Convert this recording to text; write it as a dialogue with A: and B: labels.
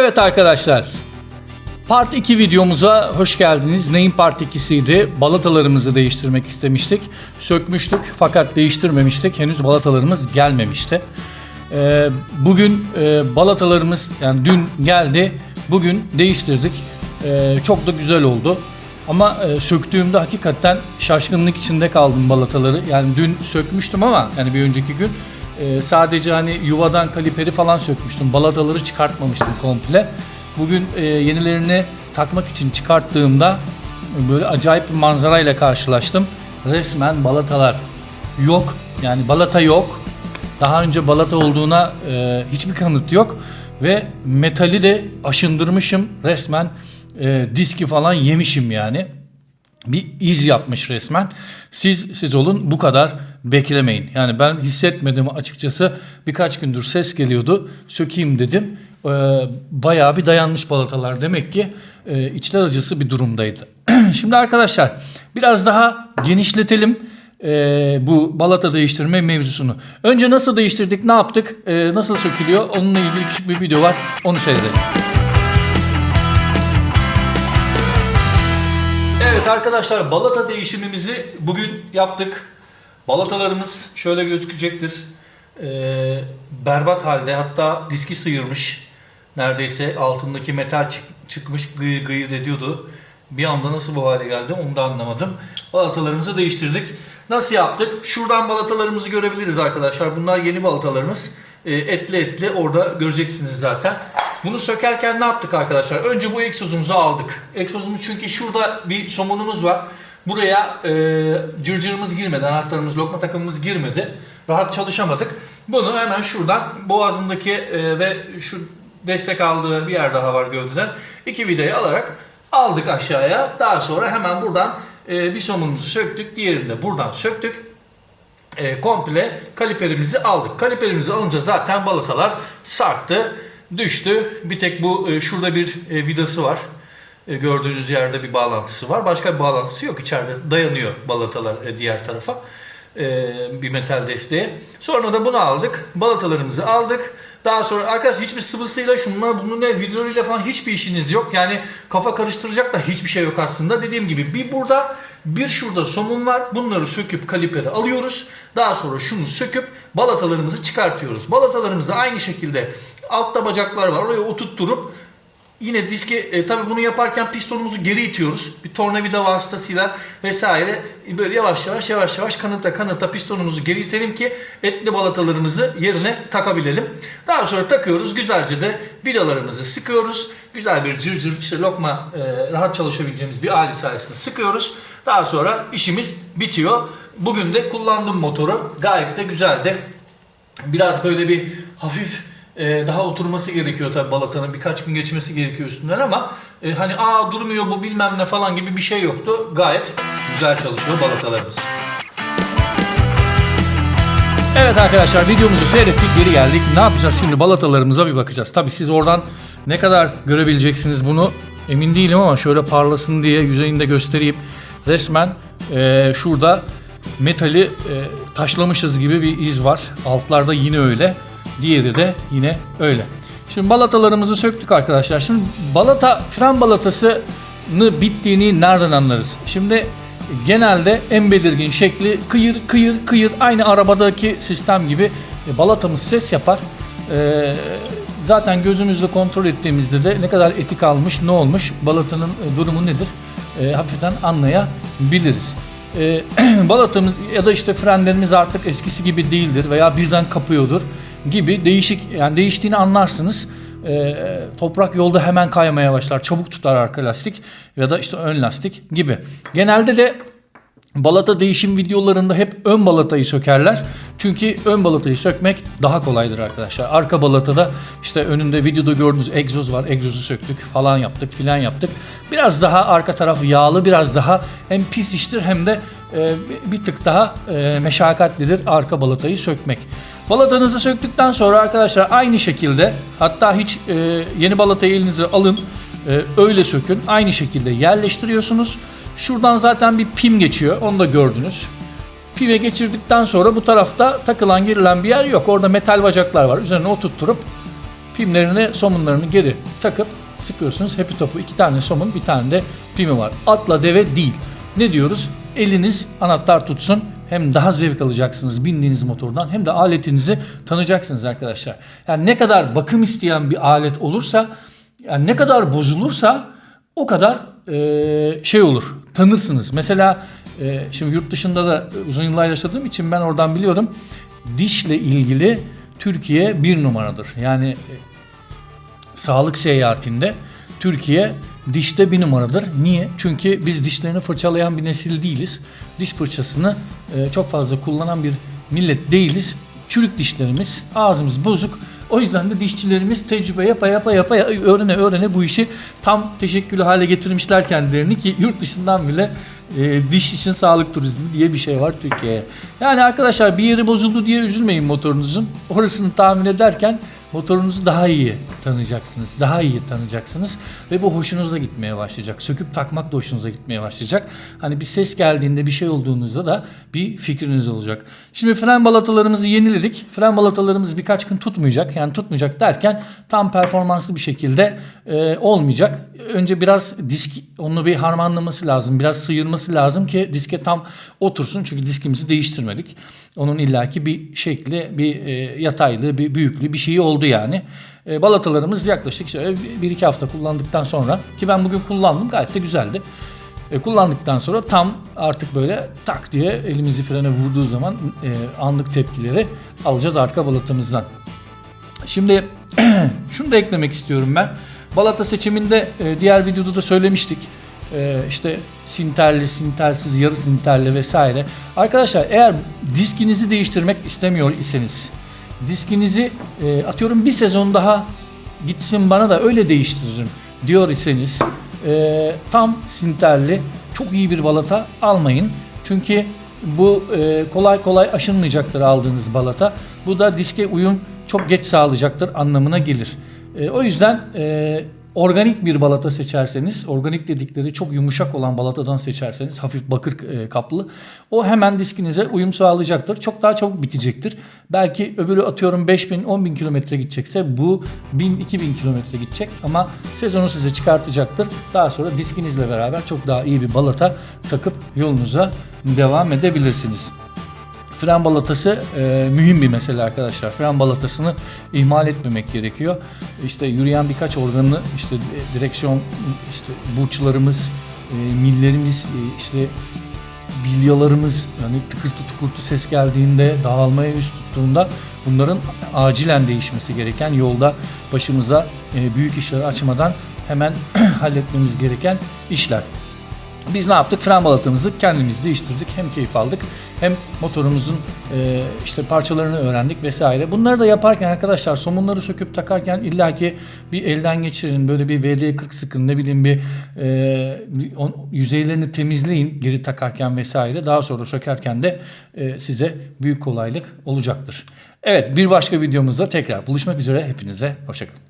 A: Evet arkadaşlar. Part 2 videomuza hoş geldiniz. Neyin part 2'siydi? Balatalarımızı değiştirmek istemiştik. Sökmüştük fakat değiştirmemiştik. Henüz balatalarımız gelmemişti. Ee, bugün e, balatalarımız yani dün geldi. Bugün değiştirdik. Ee, çok da güzel oldu. Ama e, söktüğümde hakikaten şaşkınlık içinde kaldım balataları. Yani dün sökmüştüm ama yani bir önceki gün e, sadece hani yuvadan kaliperi falan sökmüştüm. Balataları çıkartmamıştım komple. Bugün e, yenilerini takmak için çıkarttığımda böyle acayip bir manzarayla karşılaştım. Resmen balatalar yok. Yani balata yok. Daha önce balata olduğuna e, hiçbir kanıt yok. Ve metali de aşındırmışım. Resmen e, diski falan yemişim yani. Bir iz yapmış resmen. Siz siz olun bu kadar beklemeyin. Yani ben hissetmedim açıkçası. Birkaç gündür ses geliyordu. Sökeyim dedim. Ee, bayağı bir dayanmış balatalar. Demek ki e, içler acısı bir durumdaydı. Şimdi arkadaşlar biraz daha genişletelim e, bu balata değiştirme mevzusunu. Önce nasıl değiştirdik, ne yaptık, e, nasıl sökülüyor onunla ilgili küçük bir video var. Onu seyredelim. Evet arkadaşlar balata değişimimizi bugün yaptık. Balatalarımız şöyle gözükecektir. Ee, berbat halde hatta diski sıyırmış. Neredeyse altındaki metal çık- çıkmış gıyır gıyır ediyordu. Bir anda nasıl bu hale geldi onu da anlamadım. Balatalarımızı değiştirdik. Nasıl yaptık? Şuradan balatalarımızı görebiliriz arkadaşlar. Bunlar yeni balatalarımız. Ee, etli etli orada göreceksiniz zaten. Bunu sökerken ne yaptık arkadaşlar? Önce bu egzozumuzu aldık. Egzozumuz çünkü şurada bir somunumuz var. Buraya e, cırcırımız girmedi, anahtarımız, lokma takımımız girmedi. Rahat çalışamadık. Bunu hemen şuradan boğazındaki e, ve şu destek aldığı bir yer daha var gövdeden. iki vidayı alarak aldık aşağıya. Daha sonra hemen buradan e, bir somunumuzu söktük. Diğerini de buradan söktük e, komple kaliperimizi aldık. Kaliperimizi alınca zaten balatalar sarktı, düştü. Bir tek bu e, şurada bir e, vidası var. E, gördüğünüz yerde bir bağlantısı var. Başka bir bağlantısı yok. İçeride dayanıyor balatalar diğer tarafa. E, bir metal desteğe. Sonra da bunu aldık. Balatalarımızı aldık. Daha sonra arkadaşlar hiçbir sıvısıyla şunlar bunun ne vidroluyla falan hiçbir işiniz yok. Yani kafa karıştıracak da hiçbir şey yok aslında. Dediğim gibi bir burada bir şurada somun var. Bunları söküp kaliperi alıyoruz. Daha sonra şunu söküp balatalarımızı çıkartıyoruz. Balatalarımızı aynı şekilde altta bacaklar var. Oraya oturtturup Yine diski e, tabi bunu yaparken pistonumuzu geri itiyoruz. Bir tornavida vasıtasıyla vesaire böyle yavaş yavaş yavaş yavaş kanıta kanıta pistonumuzu geri itelim ki etli balatalarımızı yerine takabilelim. Daha sonra takıyoruz. Güzelce de vidalarımızı sıkıyoruz. Güzel bir cırcır işte lokma e, rahat çalışabileceğimiz bir alet sayesinde sıkıyoruz. Daha sonra işimiz bitiyor. Bugün de kullandım motoru. Gayet de güzeldi. Biraz böyle bir hafif e, daha oturması gerekiyor tabi balatanın birkaç gün geçmesi gerekiyor üstünden ama e, hani aa durmuyor bu bilmem ne falan gibi bir şey yoktu. Gayet güzel çalışıyor balatalarımız. Evet arkadaşlar videomuzu seyrettik geri geldik. Ne yapacağız şimdi balatalarımıza bir bakacağız. Tabi siz oradan ne kadar görebileceksiniz bunu emin değilim ama şöyle parlasın diye yüzeyinde göstereyim. Resmen e, şurada metali e, taşlamışız gibi bir iz var. Altlarda yine öyle. Diğeri de yine öyle. Şimdi balatalarımızı söktük arkadaşlar. Şimdi balata fren balatasını bittiğini nereden anlarız? Şimdi genelde en belirgin şekli kıyır kıyır kıyır aynı arabadaki sistem gibi e, balatamız ses yapar. E, zaten gözümüzle kontrol ettiğimizde de ne kadar eti kalmış, ne olmuş, balatanın e, durumu nedir e, hafiften anlayabiliriz. E, balatamız ya da işte frenlerimiz artık eskisi gibi değildir veya birden kapıyordur gibi değişik yani değiştiğini anlarsınız. E, toprak yolda hemen kaymaya başlar. Çabuk tutar arka lastik ya da işte ön lastik gibi. Genelde de balata değişim videolarında hep ön balatayı sökerler. Çünkü ön balatayı sökmek daha kolaydır arkadaşlar. Arka balatada işte önünde videoda gördüğünüz egzoz var. Egzozu söktük falan yaptık filan yaptık. Biraz daha arka taraf yağlı biraz daha hem pis iştir hem de e, bir tık daha e, meşakkatlidir arka balatayı sökmek. Balatanızı söktükten sonra arkadaşlar aynı şekilde hatta hiç e, yeni balatayı elinize alın e, öyle sökün. Aynı şekilde yerleştiriyorsunuz. Şuradan zaten bir pim geçiyor. Onu da gördünüz. Pime geçirdikten sonra bu tarafta takılan girilen bir yer yok. Orada metal bacaklar var. Üzerine oturtturup
B: Pimlerini, somunlarını geri takıp sıkıyorsunuz. Happy Top'u iki tane somun, bir tane de pimi var. Atla deve değil. Ne diyoruz? Eliniz anahtar tutsun. Hem daha zevk alacaksınız bindiğiniz motordan hem de aletinizi tanıyacaksınız arkadaşlar. Yani ne kadar bakım isteyen bir alet olursa, yani ne kadar bozulursa o kadar e, şey olur. Tanırsınız. Mesela e, şimdi yurt dışında da uzun yıllar yaşadığım için ben oradan biliyorum. Dişle ilgili Türkiye bir numaradır. Yani e, sağlık seyahatinde Türkiye dişte bir numaradır. Niye? Çünkü biz dişlerini fırçalayan bir nesil değiliz. Diş fırçasını e, çok fazla kullanan bir millet değiliz. Çürük dişlerimiz, ağzımız bozuk. O yüzden de dişçilerimiz tecrübe yapa yapa yapa öğrene öğrene bu işi tam teşekküllü hale getirmişler kendilerini ki yurt dışından bile e, diş için sağlık turizmi diye bir şey var Türkiye'ye. Yani arkadaşlar bir yeri bozuldu diye üzülmeyin motorunuzun. Orasını tahmin ederken motorunuzu daha iyi tanıyacaksınız. Daha iyi tanıyacaksınız ve bu hoşunuza gitmeye başlayacak. Söküp takmak da hoşunuza gitmeye başlayacak. Hani bir ses geldiğinde bir şey olduğunuzda da bir fikriniz olacak. Şimdi fren balatalarımızı yeniledik. Fren balatalarımız birkaç gün tutmayacak. Yani tutmayacak derken tam performanslı bir şekilde e, olmayacak. Önce biraz disk onu bir harmanlaması lazım. Biraz sıyırması lazım ki diske tam otursun. Çünkü diskimizi değiştirmedik. Onun illaki bir şekli, bir e, yataylığı, bir büyüklüğü bir şeyi oldu yani. E, balatalarımız yaklaşık şöyle bir iki hafta kullandıktan sonra ki ben bugün kullandım gayet de güzeldi. E, kullandıktan sonra tam artık böyle tak diye elimizi frene vurduğu zaman e, anlık tepkileri alacağız arka balatamızdan. Şimdi şunu da eklemek istiyorum ben. Balata seçiminde e, diğer videoda da söylemiştik. E, işte sinterli, sintersiz, yarı sinterli vesaire. Arkadaşlar eğer diskinizi değiştirmek istemiyor iseniz diskinizi e, atıyorum bir sezon daha gitsin bana da öyle değiştiririm diyor iseniz e, tam sinterli çok iyi bir balata almayın. Çünkü bu e, kolay kolay aşınmayacaktır aldığınız balata. Bu da diske uyum çok geç sağlayacaktır anlamına gelir. E, o yüzden e, organik bir balata seçerseniz, organik dedikleri çok yumuşak olan balatadan seçerseniz, hafif bakır e, kaplı, o hemen diskinize uyum sağlayacaktır. Çok daha çabuk bitecektir. Belki öbürü atıyorum 5000, 10000 kilometre gidecekse bu 1000, 2000 kilometre gidecek ama sezonu size çıkartacaktır. Daha sonra diskinizle beraber çok daha iyi bir balata takıp yolunuza devam edebilirsiniz. Fren balatası e, mühim bir mesele arkadaşlar. Fren balatasını ihmal etmemek gerekiyor. İşte yürüyen birkaç organı, işte direksiyon, işte burçlarımız, e, millerimiz, e, işte bilyalarımız, yani tıkırtı tıkırtı ses geldiğinde, dağılmaya yüz tuttuğunda bunların acilen değişmesi gereken yolda başımıza e, büyük işler açmadan hemen halletmemiz gereken işler. Biz ne yaptık? Fren balatamızı kendimiz değiştirdik. Hem keyif aldık hem motorumuzun e, işte parçalarını öğrendik vesaire. Bunları da yaparken arkadaşlar somunları söküp takarken illaki bir elden geçirin. Böyle bir VD40 sıkın ne bileyim bir e, on, yüzeylerini temizleyin geri takarken vesaire. Daha sonra sökerken de e, size büyük kolaylık olacaktır. Evet bir başka videomuzda tekrar buluşmak üzere. Hepinize hoşçakalın.